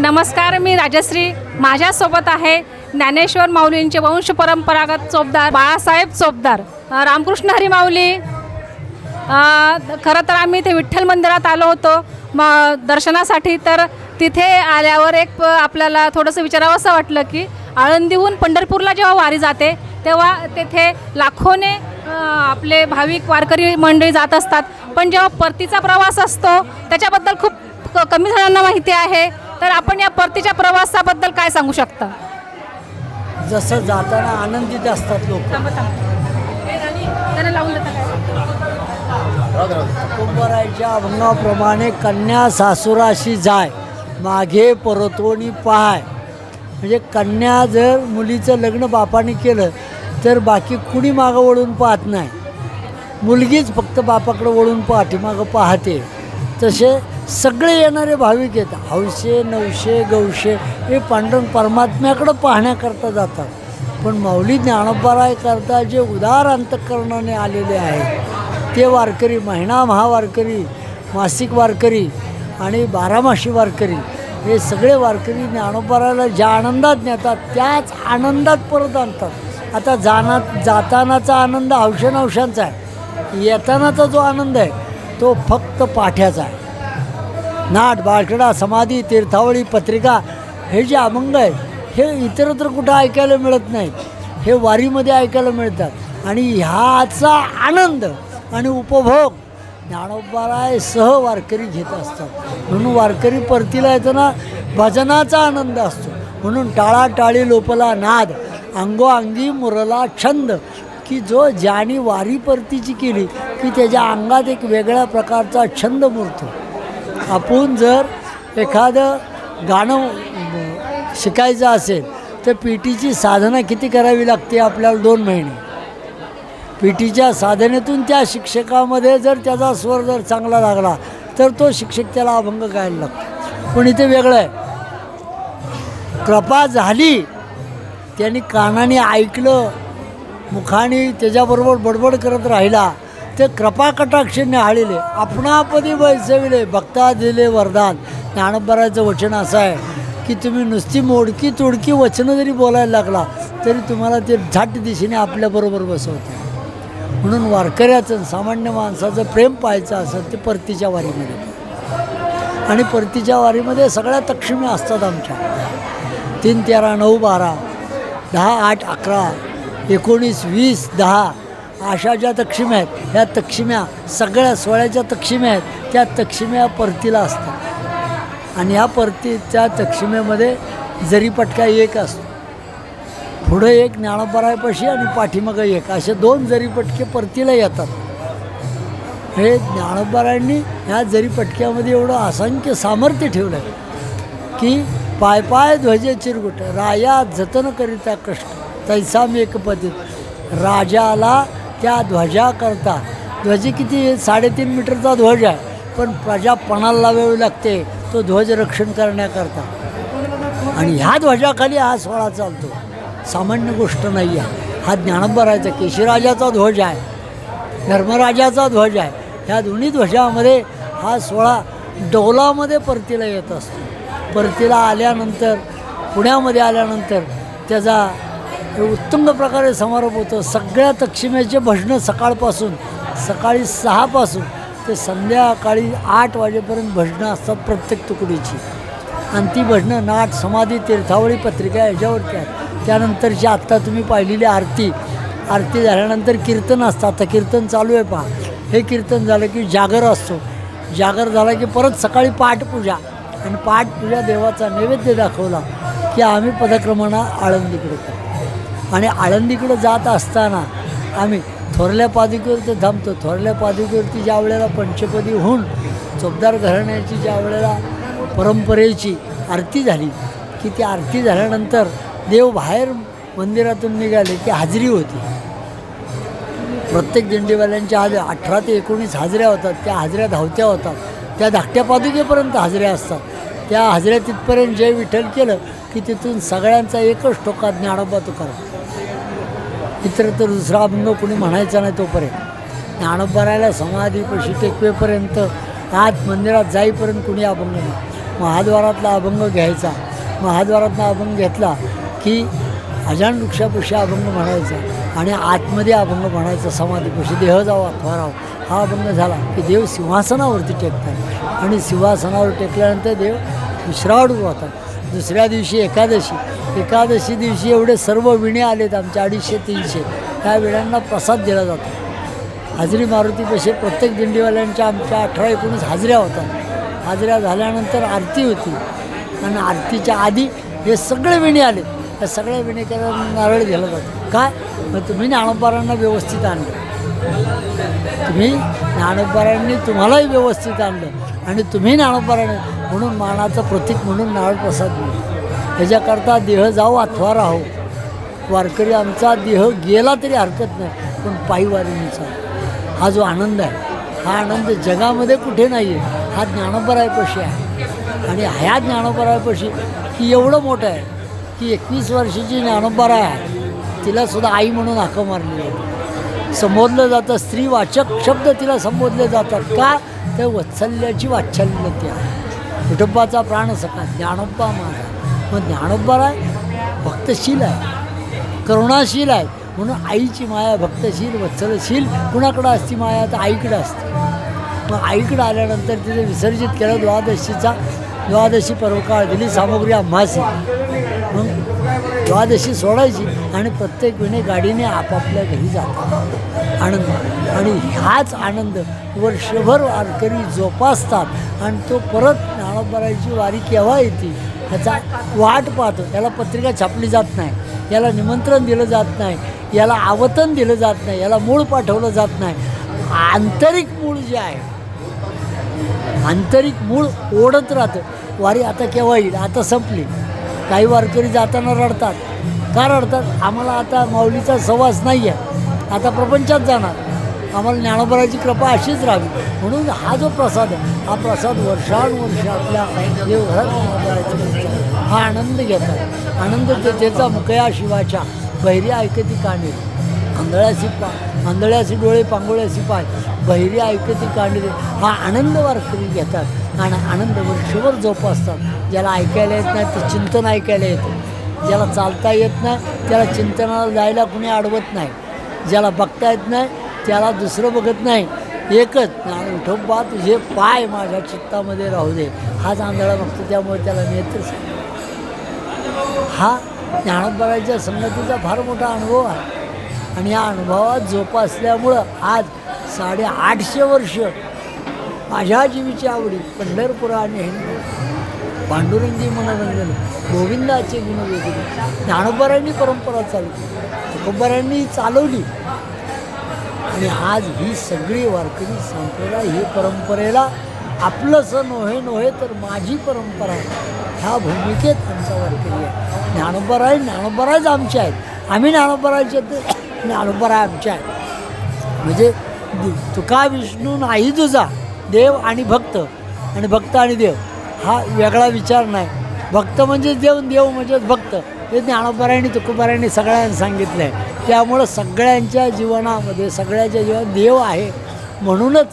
नमस्कार मी राजश्री. माझ्यासोबत आहे ज्ञानेश्वर माऊलींचे वंश परंपरागत चोपदार बाळासाहेब चोपदार. रामकृष्ण हरी माऊली. खरं तर आम्ही इथे विठ्ठल मंदिरात आलो होतो म दर्शनासाठी. तर तिथे आल्यावर एक आपल्याला थोडंसं विचारावं असं वाटलं की आळंदीहून पंढरपूरला जेव्हा वारी जाते तेव्हा तेथे लाखोने आपले भाविक वारकरी मंडळी जात असतात. पण जेव्हा परतीचा प्रवास असतो त्याच्याबद्दल खूप क- कमी जणांना माहिती आहे तर आपण या परतीच्या प्रवासाबद्दल काय सांगू शकता? जसं जाताना आनंदित असतात लोक. कुंभरायच्या अभंगाप्रमाणे कन्या सासुराशी जाय मागे परतोनी पाहाय. म्हणजे कन्या जर मुलीचं लग्न बापाने केलं तर बाकी कुणी मागं वळून पाहत नाही. मुलगीच फक्त बापाकडे वळून पाठीमागं पाहते. तसे सगळे येणारे भाविक आहेत हौशे नवशे गौशे हे पांडुरंग परमात्म्याकडं पाहण्याकरता जातात. पण माऊली ज्ञानोपरायकरता जे उदार अंतकरणाने आलेले आहेत ते वारकरी महिना महावारकरी मासिक वारकरी आणि बारामाशी वारकरी हे सगळे वारकरी ज्ञानोपाराला ज्या आनंदात नेतात त्याच आनंदात परत आणतात. आता जाणार जातानाचा आनंद हौशनवशांचा आहे. येतानाचा जो आनंद आहे तो फक्त पाठ्याचा आहे. नाट बाळकडा समाधी तीर्थावळी पत्रिका हे जे अभंग आहेत हे इतरत्र कुठं ऐकायला मिळत नाहीत. हे वारीमध्ये ऐकायला मिळतात. आणि ह्याचा आनंद आणि उपभोग ज्ञानोबाराय सह वारकरी घेत असतात. म्हणून वारकरी परतीला येताना भजनाचा आनंद असतो. म्हणून टाळाटाळी लोपला नाद अंगोअंगी मुरला छंद की जो ज्याने वारी परतीची केली की त्याच्या अंगात एक वेगळ्या प्रकारचा छंद मुरतो. आपण जर एखादं गाणं शिकायचं असेल तर पी टीची साधना किती करावी लागते आपल्याला दोन महिने? पी टीच्या साधनेतून त्या शिक्षकामध्ये जर त्याचा स्वर जर चांगला लागला तर तो शिक्षक त्याला अभंग गायला लागतो. पण इथे वेगळं आहे. कृपा झाली त्यांनी कानाने ऐकलं मुखाने त्याच्याबरोबर बडबड करत राहिला ते कृपाकटाक्षीने आळीले आपणापदी वैसविले भक्ता दिले वरदान. ज्ञानोबराचं वचन असं आहे की तुम्ही नुसती मोडकी तोडकी वचनं जरी बोलायला लागला तरी तुम्हाला ते झाट दिशेने आपल्याबरोबर बसवते. म्हणून वारकऱ्याचं सामान्य माणसाचं प्रेम पाहायचं असेल ते परतीच्या वारीमध्ये. आणि परतीच्या वारीमध्ये सगळ्या तक्षिमी असतात आमच्या. तीन तेरा नऊ बारा दहा आठ अकरा एकोणीस वीस दहा अशा ज्या तक्षिम्या आहेत ह्या तक्षिम्या सगळ्या सोळ्याच्या तक्षिम्या आहेत त्या तक्षिम्या परतीला असतात. आणि ह्या परतीच्या तक्षिमेमध्ये जरीपटका एक असतो पुढं एक ज्ञानोपरायपाशी आणि पाठीमागं एक असे दोन जरीपटके परतीला येतात. हे ज्ञानोपरायांनी ह्या जरीपटक्यामध्ये एवढं असंख्य सामर्थ्य ठेवलं आहे की पाय पाय ध्वजे चिरगुट राया जतन करिता कष्ट तैसा मी एकपतीत राजाला त्या ध्वजाकरता ध्वज किती? साडेतीन मीटरचा ध्वज आहे. पण प्रजा पणाला लावावी लागते. तो ध्वज रक्षण करण्याकरता. आणि ह्या ध्वजाखाली हा सोहळा चालतो. सामान्य गोष्ट नाही आहे. हा ज्ञानोबरायचा केशीराजाचा ध्वज आहे. धर्मराजाचा ध्वज आहे. ह्या दोन्ही ध्वजामध्ये हा सोहळा डोलामध्ये परतीला येत असतो. परतीला आल्यानंतर पुण्यामध्ये आल्यानंतर त्याचा उत्तुंग प्रकारे समारोप होतो. सगळ्या तक्षिमेचे भजनं सकाळपासून सकाळी सहापासून ते संध्याकाळी आठ वाजेपर्यंत भजनं असतात प्रत्येक तुकडीची. आणि ती भजनं नाट समाधी तीर्थावळी पत्रिका याच्यावरती आहे त्यानंतरची आत्ता तुम्ही पाहिलेली आरती. आरती झाल्यानंतर कीर्तन असतं. आता कीर्तन चालू आहे पहा. हे कीर्तन झालं की जागर असतो. जागर झाला की परत सकाळी पाठपूजा. आणि पाठपूजा देवाचा नैवेद्य दाखवला की आम्ही पदक्रमणा आळंदीकडे करतो आणि आळंदीकडे जात असताना आम्ही थोरल्या पादुकीवरती थांबतो. थोरल्या पादुकीवरती ज्या वेळेला पंचपदी होऊन चोपदार घराण्याची ज्या वेळेला परंपरेची आरती झाली की ती आरती झाल्यानंतर देव बाहेर मंदिरातून निघाले की हाजरी होती. प्रत्येक दिंडीवाल्यांच्या आज अठरा ते एकोणीस हाजऱ्या होतात त्या हाजऱ्या धावत्या होतात. त्या धाकट्या पादुकेपर्यंत हाजऱ्या असतात. त्या हाजऱ्या तिथपर्यंत जय विठ्ठल केलं की तिथून सगळ्यांचा एकच टोका ज्ञानोबा तुकाराम इतर तर दुसरा अभंग कुणी म्हणायचा नाही तोपर्यंत. ज्ञानोबारायला समाधीपाशी टेकवेपर्यंत आत मंदिरात जाईपर्यंत कुणी अभंग नाही. महाद्वारातला अभंग घ्यायचा. महाद्वारातला अभंग घेतला की अजान वृक्षापेक्षा अभंग म्हणायचा आणि आतमध्ये अभंग म्हणायचा समाधीपाशी देह जावा अथवा हा अभंग झाला की देव सिंहासनावरती टेकतात. आणि सिंहासनावर टेकल्यानंतर देव विश्राडू होतात दुसऱ्या दिवशी एकादशी. एकादशी दिवशी एवढे सर्व विणे आलेत आमच्या अडीचशे तीनशे. त्या विण्यांना प्रसाद दिला जातो. हाजरी मारुतीपाशी प्रत्येक दिंडीवाल्यांच्या आमच्या अठरा एकोणीस हाजऱ्या होतात. हाजऱ्या झाल्यानंतर आरती होती. आणि आरतीच्या आधी हे सगळे विणे आले. त्या सगळ्या विणेकऱ्या नारळ दिला जातो. काय? मग तुम्ही ज्ञानोबारांना व्यवस्थित आणलं. तुम्ही ज्ञानोबारांनी तुम्हालाही व्यवस्थित आणलं. आणि तुम्ही ज्ञानोबाराने म्हणून मानाचं प्रतीक म्हणून नारळ प्रसाद मिळतो ह्याच्याकरता देह जाऊ अथवा राहो. वारकरी आमचा देह गेला तरी हरकत नाही पण पायी हा जो आनंद आहे हा आनंद जगामध्ये कुठे नाही आहे हा ज्ञानोबरायपाशी आहे. आणि ह्या ज्ञानोबरायपाशी की एवढं मोठं आहे की एकवीस वर्षाची ज्ञानोबरा आहे तिलासुद्धा आई म्हणून हाक मारली जाते. संबोधलं जातं स्त्रीवाचक शब्द तिला संबोधले जातात. का? तर वत्सल्याची वात्सल्यते. आहे कुटुंबाचा प्राण सखा ज्ञानोबा माझा. मग ज्ञानोब्बा आहे भक्तशील आहे करुणाशील आहे. म्हणून आईची माया भक्तशील वत्सलशील. कुणाकडं असती माया? तर आईकडं असते. मग आईकडं आल्यानंतर तिथे विसर्जित केलं द्वादशीचा. द्वादशी पर्वकाळ दिली सामग्री आम्हासी. मग द्वादशी सोडायची आणि प्रत्येक वेळी गाडीने आपापल्या घरी जातात. आनंद. आणि हाच आनंद वर्षभर वारकरी जोपासतात आणि तो परत ज्ञानोबराची वारी केव्हा येते? ह्याचा वाट पाहतो. याला पत्रिका छापली जात नाही. याला निमंत्रण दिलं जात नाही. याला आवतन दिलं जात नाही. याला मूळ पाठवलं जात नाही. आंतरिक मूळ जे आहे आंतरिक मूळ ओढत राहतं. वारी आता केव्हा येईल? आता संपली. काही वारकरी जाताना रडतात. का रडतात? आम्हाला आता माऊलीचा सवास नाही आहे आता प्रपंचात जाणार. आम्हाला ज्ञानोबराची कृपा अशीच राहावी. म्हणून हा जो प्रसाद आहे हा प्रसाद वर्षानुवर्ष आपल्या देवघरात हा आनंद घेतात. आनंद त्याचा मुकया शिवाच्या बहिरी ऐकती काणे. आंधळ्याशी पा आंधळ्याशी डोळे पांगोळ्याशी पाय. बहिरी ऐकती कांडले हा आनंद वारकरी घेतात. आणि आनंद वर्षभर जोपासतात. ज्याला ऐकायला येत नाही ते चिंतन ऐकायला येतं. ज्याला चालता येत नाही त्याला चिंतनाला जायला कुणी अडवत नाही. ज्याला बघता येत नाही त्याला दुसरं बघत नाही. एकच आणि तुझे पाय माझ्या चित्तामध्ये राहू दे. हाच आंधळा बघतो त्यामुळे त्याला नेत्र हा ज्ञानोबराच्या संगतीचा फार मोठा अनुभव आहे. आणि या अनुभवात जोपासल्यामुळं आज साडेआठशे वर्ष माझ्या जीवीची आवडी पंढरपूर आणि हिंदू पांडुरंगी मनोरंजन गोविंदाचे गुण वेगळे ज्ञानोबरांनी परंपरा चालू तुकोबारांनी चालवली. आणि आज ही सगळी वारकरी संप्रदाय ही परंपरेला आपलंसं नव्हे नव्हे तर माझी परंपरा ह्या भूमिकेत आमचा वारकरी आहे. ज्ञानोबराय ज्ञानोबरायच आमचे आहेत. आम्ही ज्ञानोबरायचे तर ज्ञानोबराय आमचे आहेत. म्हणजे तुका विष्णू नाही तुझा. देव आणि भक्त. आणि भक्त आणि देव. हा वेगळा विचार नाही. भक्त म्हणजे देव देव म्हणजेच भक्त. हे ज्ञानोबरायणी तुकोबारायणी सगळ्यांना सांगितलं आहे त्यामुळं सगळ्यांच्या जीवनामध्ये सगळ्याच्या जीवनात देव आहे. म्हणूनच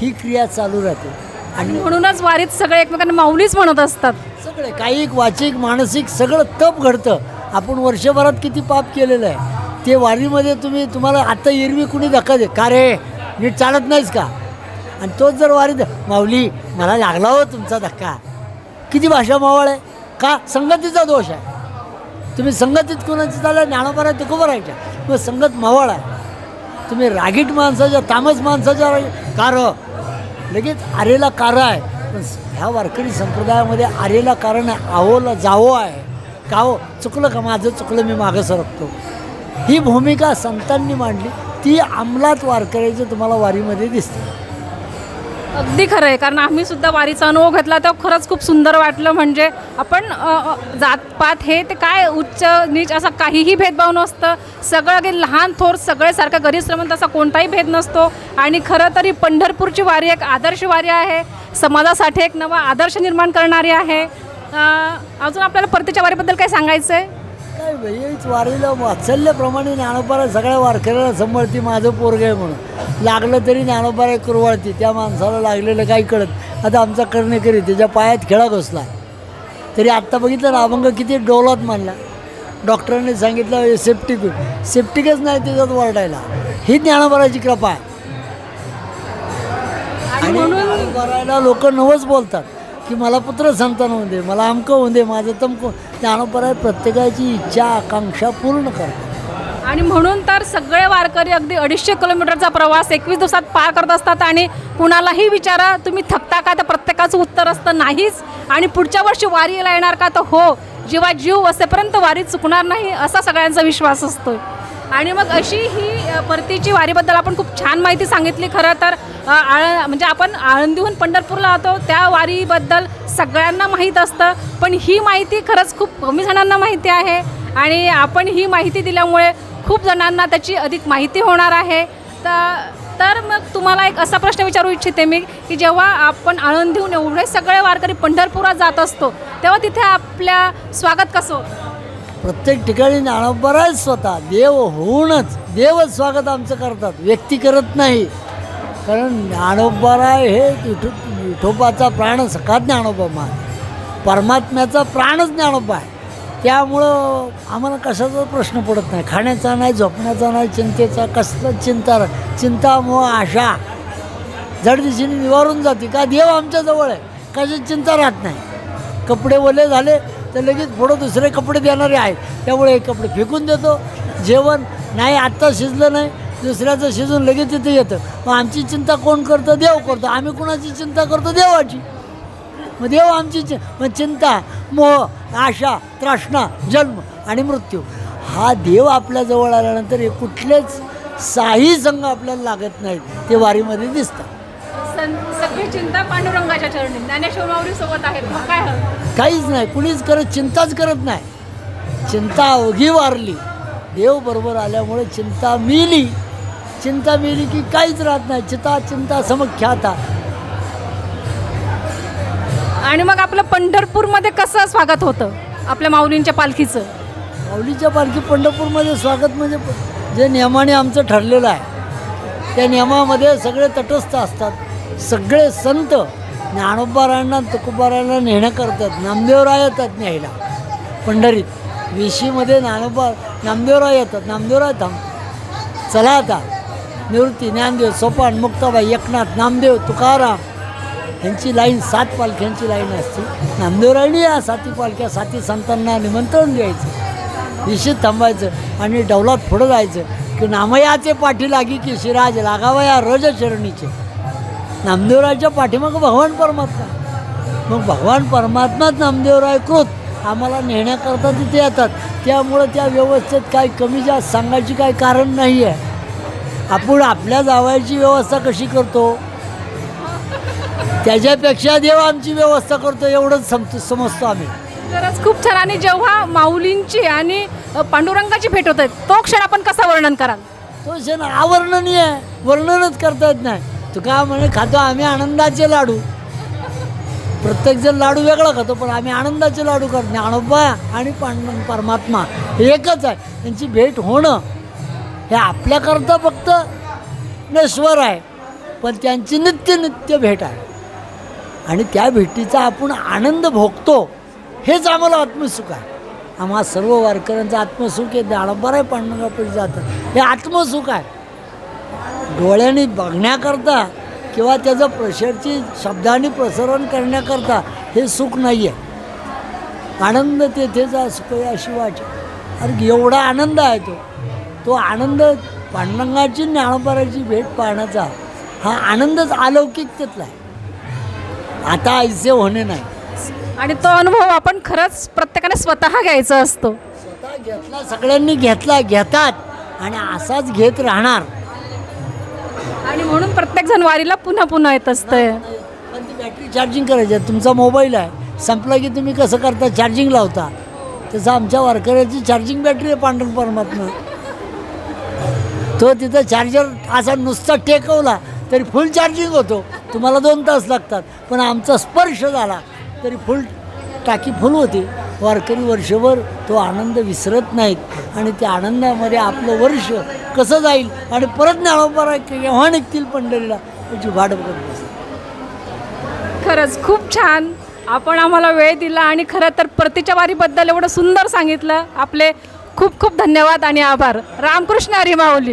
ही क्रिया चालू राहते. आणि म्हणूनच वारीत सगळे एकमेकांना माऊलीच म्हणत असतात. सगळे कायिक वाचिक मानसिक सगळं तप घडतं. आपण वर्षभरात किती पाप केलेलं आहे. ते वारीमध्ये तुम्ही तुम्हाला आता एरवी कुणी धक्का दे का रे? नीट चालत नाहीस का? आणि तोच जर वारीत माऊली मला लागला हो तुमचा धक्का. किती भाषा मावळ आहे. का? संगतीचा दोष आहे. तुम्ही संगतीत कोणाची चालला ज्ञानोबरा तुकोबरायच्या मग संगत मावळ आहे. तुम्ही रागीट माणसाच्या तामस माणसाच्या कार लगेच आरेला कार आहे. पण ह्या वारकरी संप्रदायामध्ये आरेला कारण आहे आवोला जावो हो? आहे. कावो चुकलं का माझं? चुकलं मी मागं सरकतो. ही भूमिका संतांनी मांडली. ती अंमलात वारकऱ्याचं तुम्हाला वारीमध्ये दिसते. अगदी खरं आहे. कारण आम्ही सुद्धा वारीचा अनुभव घेतला तर खरंच खूप सुंदर वाटलं. म्हणजे आपण जातपात हे ते काय उच्च नीच असा काहीही भेदभाव नसतं. सगळं अगदी लहान थोर सगळे सारखं गरीब श्रमंत असा कोणताही भेद नसतो. आणि खरं तरी पंढरपूरची वारी एक आदर्श वारी आहे. समाजासाठी एक नवा आदर्श निर्माण करणारी आहे. अजून आपल्याला परतीच्या वारीबद्दल काय सांगायचं आहे भैयाच वारीला वात्सल्याप्रमाणे ज्ञानोबारा सगळ्या वारकऱ्याला सांभाळती माझं पोरग आहे म्हणून. लागलं तरी ज्ञानोबारा कुरवाळती त्या माणसाला लागलेलं काही कळत आता आमचा कर्णकरी त्याच्या पायात खेळा घुसला. तरी आत्ता बघितलं ना अभंग किती डोलात मानला डॉक्टरांनी सांगितलं सेप्टिक सेप्टिकच नाही त्याच्यात वरडायला. ही ज्ञानभराची कृपा आहे. आणि लोक नवच बोलतात. की मला पुत्र संतान होऊ दे मला अमकं होऊ दे माझं तमकं ज्ञानोपराय प्रत्येकाची इच्छा आकांक्षा पूर्ण करतात आणि म्हणून तर सगळे वारकरी अगदी अडीचशे किलोमीटरचा प्रवास एकवीस दिवसात पार करत असतात आणि कुणालाही विचारा तुम्ही थकता का? तर प्रत्येकाचं उत्तर असतं नाहीच. आणि पुढच्या वर्षी वारीला येणार का? तर हो जेव्हा जीव असेपर्यंत वारी चुकणार नाही असा सगळ्यांचा विश्वास असतो आणि मग अशी ही परतीची वारीबद्दल आपण खूप छान माहिती सांगितली. खरं तर आळ म्हणजे आपण आळंदीहून पंढरपूरला होतो त्या वारीबद्दल सगळ्यांना माहीत असतं. पण ही माहिती खरंच खूप कमी जणांना माहिती आहे आणि आपण ही माहिती दिल्यामुळे खूप जणांना त्याची अधिक माहिती होणार आहे. तर तर मग तुम्हाला एक असा प्रश्न विचारू इच्छिते मी की जेव्हा आपण आळंदीहून एवढे सगळे वारकरी पंढरपुरात जात असतो तेव्हा तिथे आपल्या स्वागत कसं? होतं प्रत्येक ठिकाणी ज्ञानोबरा आहे स्वतः. देव होऊनच देवच स्वागत आमचं करतात. व्यक्ती करत नाही. कारण ज्ञानोबाराय हे विठो विठोबाचा प्राण सखा ज्ञानोबा मा परमात्म्याचा प्राणच ज्ञानोबा आहे त्यामुळं आम्हाला कशाचा प्रश्न पडत नाही. खाण्याचा नाही झोपण्याचा नाही चिंतेचा कसलं चिंता चिंता मोह आशा. जडदिशीने निवारून जाते. का देव आमच्याजवळ आहे? कशाची चिंता राहत नाही? कपडे ओले झाले तर लगेच पुढं दुसरे कपडे देणारे आहेत. त्यामुळे हे कपडे फेकून देतो. जेवण नाही आत्ता शिजलं नाही दुसऱ्याचं शिजून लगेच तिथे येतं. मग आमची चिंता कोण करतं? देव करतो. आम्ही कोणाची चिंता करतो? देवाची. मग देव आमची चि मग चिंता मोह आशा त्राष्णा जन्म आणि मृत्यू. हा देव आपल्याजवळ आल्यानंतर हे कुठलेच साही संघ आपल्याला लागत नाहीत. ते वारीमध्ये दिसतात. चिंता पांडुरंगाच्या चरणी ज्ञानेश्वर माऊली सोबत मग काय हवं? काहीच नाही कुणीच करत चिंताच करत नाही. चिंता अवघी वारली. देव बरोबर आल्यामुळे चिंता मिली. चिंता मिली की काहीच राहत नाही. चिता चिंता समख्याता आणि मग आपलं पंढरपूरमध्ये कसं स्वागत होतं? आपल्या माऊलींच्या पालखीचं? माऊलीच्या पालखी पंढरपूरमध्ये स्वागत म्हणजे जे नियमाने आमचं ठरलेलं आहे. त्या नियमामध्ये सगळे तटस्थ असतात. सगळे संत ज्ञानोबारायांना तुकोबारायांना नेणं करतात. नामदेवराय येतात न्यायला. पंढरीत. विशीमध्ये ज्ञानोबा नामदेवराय येतात. नामदेवराय थांब. चला आता. निवृत्ती ज्ञानदेव सोपान मुक्ताबाई एकनाथ नामदेव तुकाराम ह्यांची लाईन सात पालख्यांची लाईन असते. नामदेवरायनी या साती पालख्या साती संतांना निमंत्रण द्यायचं. विशेष थांबायचं आणि डौलात पुढं जायचं की नामयाचे पाठी लागी की शिराज लागावा या रज चरणीचे नामदेवरायच्या पाठीमागं भगवान परमात्मा. मग भगवान परमात्माच नामदेवराय कृत. आम्हाला नेण्याकरता तिथे येतात. त्यामुळं त्या व्यवस्थेत काही कमी जास्त सांगायची काही कारण नाही आहे आपण आपल्या जावयाची व्यवस्था कशी करतो? त्याच्यापेक्षा देव आमची व्यवस्था करतो एवढंच समतो समजतो आम्ही. खरंच खूप छान. आणि जेव्हा माऊलींची आणि पांडुरंगाची भेट होते तो क्षण आपण कसा वर्णन कराल? तो क्षण अवर्णनीय आहे वर्णनच करता येत नाही. तू का म्हणे खातो आम्ही आनंदाचे लाडू. प्रत्येकजण लाडू वेगळा खातो पण आम्ही आनंदाचे लाडू करतो ज्ञानोबा आणि पांड परमात्मा हे एकच आहे. त्यांची भेट होणं हे आपल्याकरता फक्त नश्वर आहे पण त्यांची नित्य नित्य भेट आहे. आणि त्या भेटीचा आपण आनंद भोगतो हेच आम्हाला आत्मसुख आहे. आम्हा सर्व वारकऱ्यांचं आत्मसुख आहे. ज्ञानोबा आहे पांडुरंगापैकी जातं हे आत्मसुख आहे. डोळ्यांनी बघण्याकरता किंवा त्याचं प्रशरची शब्दांनी प्रसारण करण्याकरता हे सुख नाही आहे आनंद तेथेच सुख आहे अशी वाच अरे एवढा आनंद आहे तो. तो आनंद पांडुरंगाची ज्ञानोबाराची भेट पाहण्याचा हा आनंदच अलौकिकतेतला आहे. आता ऐसे होणे नाही. आणि तो अनुभव आपण खरंच प्रत्येकाने स्वतः घ्यायचा असतो. स्वतः घेतला सगळ्यांनी घेतला घेतात आणि असाच घेत राहणार. आणि म्हणून प्रत्येक जण वारीला पुन्हा पुन्हा येत असतंय. पण ती बॅटरी चार्जिंग करायची. आहे. तुमचा मोबाईल आहे. संपला की तुम्ही कसं करता? चार्जिंग लावता. तसं आमच्या वारकऱ्याची चार्जिंग बॅटरी आहे पांढर परमात्मा. तो तिथं चार्जर असा नुसता टेकवला तरी फुल चार्जिंग होतो. तुम्हाला दोन तास लागतात. पण आमचा स्पर्श झाला तरी फुल टाकी फुल होती. वारकरी वर्षभर तो आनंद विसरत नाहीत. आणि त्या आनंदामध्ये आपलं वर्ष कसं जाईल आणि परत ज्ञानोबा केव्हा निघतील पंढरीला त्याची वाट बघत खरंच खूप छान. आपण आम्हाला वेळ दिला आणि खरं तर परतीच्या वारीबद्दल एवढं सुंदर सांगितलं. आपले खूप खूप धन्यवाद आणि आभार. रामकृष्ण हरी माऊली.